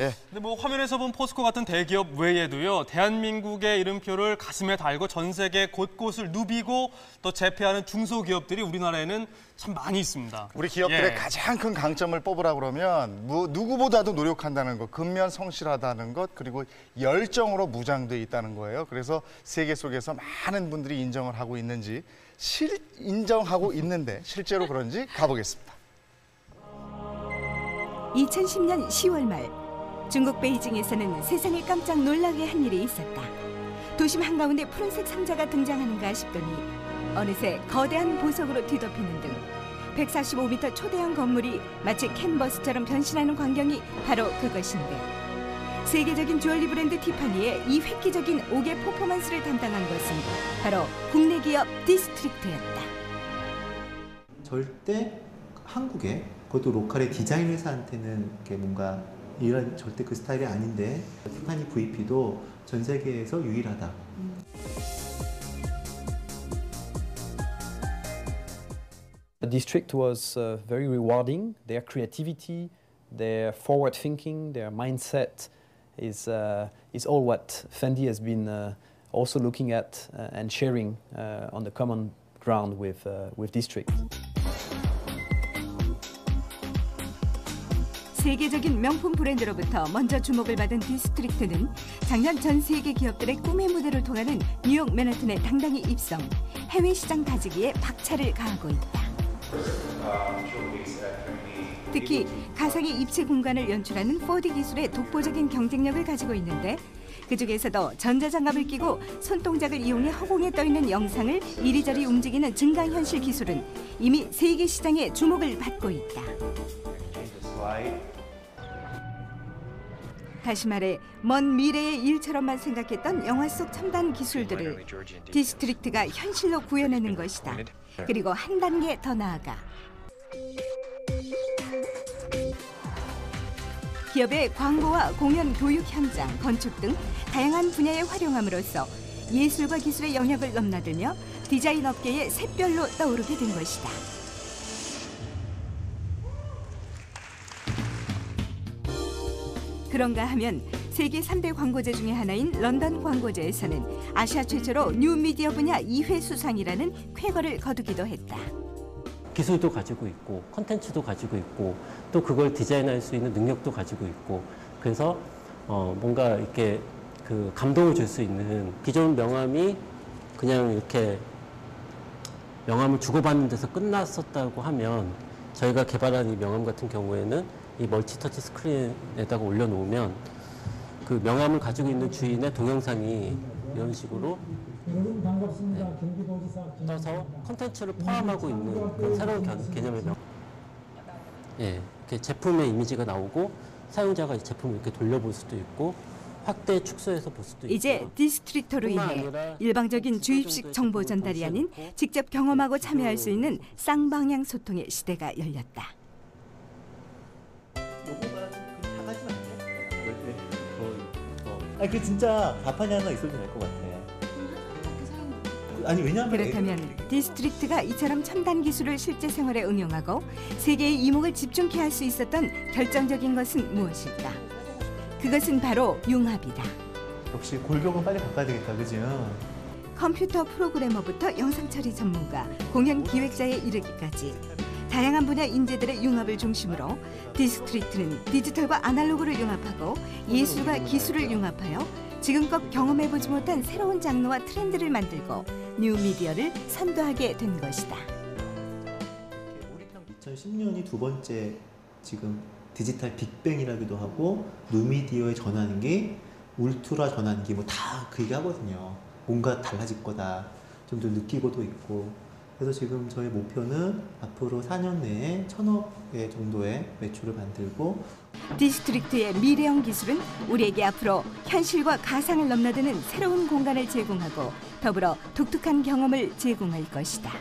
예. 근데 뭐 화면에서 본 포스코 같은 대기업 외에도요 대한민국의 이름표를 가슴에 달고 전 세계 곳곳을 누비고 또 제패하는 중소기업들이 우리나라에는 참 많이 있습니다. 우리 기업들의 예. 가장 큰 강점을 뽑으라 그러면 뭐 누구보다도 노력한다는 것, 근면 성실하다는 것, 그리고 열정으로 무장돼 있다는 거예요. 그래서 세계 속에서 많은 분들이 인정을 하고 있는지 실 인정하고 있는데 실제로 그런지 가보겠습니다. 2010년 10월 말 중국 베이징에서는 세상을 깜짝 놀라게 한 일이 있었다. 도심 한가운데 푸른색 상자가 등장하는가 싶더니 어느새 거대한 보석으로 뒤덮이는 등 145m 초대형 건물이 마치 캔버스처럼 변신하는 광경이 바로 그것인데 세계적인 주얼리 브랜드 티파니의 이 획기적인 옥의 퍼포먼스를 담당한 것은 바로 국내 기업 디스트릭트였다. 절대 한국에 그것도 로컬의 디자인 회사한테는 뭔가 이런 절대 그 스타일이 아닌데 티파니 VP도 전 세계에서 유일하다. The district was uh, very rewarding. Their creativity, their forward thinking, their mindset is, uh, is all what Fendi has been uh, also looking at uh, and sharing uh, on the common ground with, uh, with district. 세계적인 명품 브랜드로부터 먼저 주목을 받은 디스트릭트는 작년 전 세계 기업들의 꿈의 무대를 통하는 뉴욕 맨하튼에 당당히 입성, 해외 시장 다지기에 박차를 가하고 있다. 특히 가상의 입체 공간을 연출하는 4D 기술의 독보적인 경쟁력을 가지고 있는데 그 중에서도 전자장갑을 끼고 손동작을 이용해 허공에 떠 있는 영상을 이리저리 움직이는 증강현실 기술은 이미 세계 시장에 주목을 받고 있다. 다시 말해 먼 미래의 일처럼만 생각했던 영화 속 첨단 기술들을 디스트릭트가 현실로 구현해낸 것이다. 그리고 한 단계 더 나아가 기업의 광고와 공연 교육 현장, 건축 등 다양한 분야에 활용함으로써 예술과 기술의 영역을 넘나들며 디자인 업계의 샛별로 떠오르게 된 것이다. 그런가 하면 세계 3대 광고제 중의 하나인 런던 광고제에서는 아시아 최초로 뉴미디어 분야 2회 수상이라는 쾌거를 거두기도 했다. 기술도 가지고 있고 컨텐츠도 가지고 있고 또 그걸 디자인할 수 있는 능력도 가지고 있고 그래서 어 뭔가 이렇게 그 감동을 줄 수 있는 기존 명함이 그냥 이렇게 명함을 주고받는 데서 끝났었다고 하면 저희가 개발한 이 명함 같은 경우에는 이 멀티터치 스크린에다가 올려놓으면 그 명함을 가지고 있는 주인의 동영상이 이런 식으로 떠서 컨텐츠를 포함하고 있는 그런 새로운 개- 개념의 명. 예, 이렇게 제품의 이미지가 나오고 사용자가 이 제품을 이렇게 돌려볼 수도 있고 확대 축소해서 볼 수도 있고. 이제 디스트릭터로 인해 일방적인 주입식 정보 전달이 아닌 직접 경험하고 참여할 수 있는 쌍방향 소통의 시대가 열렸다. 아니 그 진짜 가판이 하나 있어도 될 것 같아. 아니 왜냐면 그렇다면 디스트릭트가 이처럼 첨단 기술을 실제 생활에 응용하고 세계의 이목을 집중케 할 수 있었던 결정적인 것은 무엇일까? 그것은 바로 융합이다. 역시 골격은 빨리 바꿔야 되겠다, 그죠? 컴퓨터 프로그래머부터 영상 처리 전문가, 공연 기획자에 이르기까지 다양한 분야 인재들의 융합을 중심으로 디스트릭트는 디지털과 아날로그를 융합하고 예술과 기술을 융합하여 지금껏 경험해보지 못한 새로운 장르와 트렌드를 만들고 뉴미디어를 선도하게 된 것이다. 2010년이 두 번째 지금 디지털 빅뱅이라기도 하고 뉴미디어의 전환기, 울트라 전환기 뭐 다 그 얘기 하거든요. 뭔가 달라질 거다. 좀 더 느끼고도 있고. 그래서 지금 저희 목표는 앞으로 4년 내에 천억의 정도의 매출을 만들고 디스트릭트의 미래형 기술은 우리에게 앞으로 현실과 가상을 넘나드는 새로운 공간을 제공하고 더불어 독특한 경험을 제공할 것이다.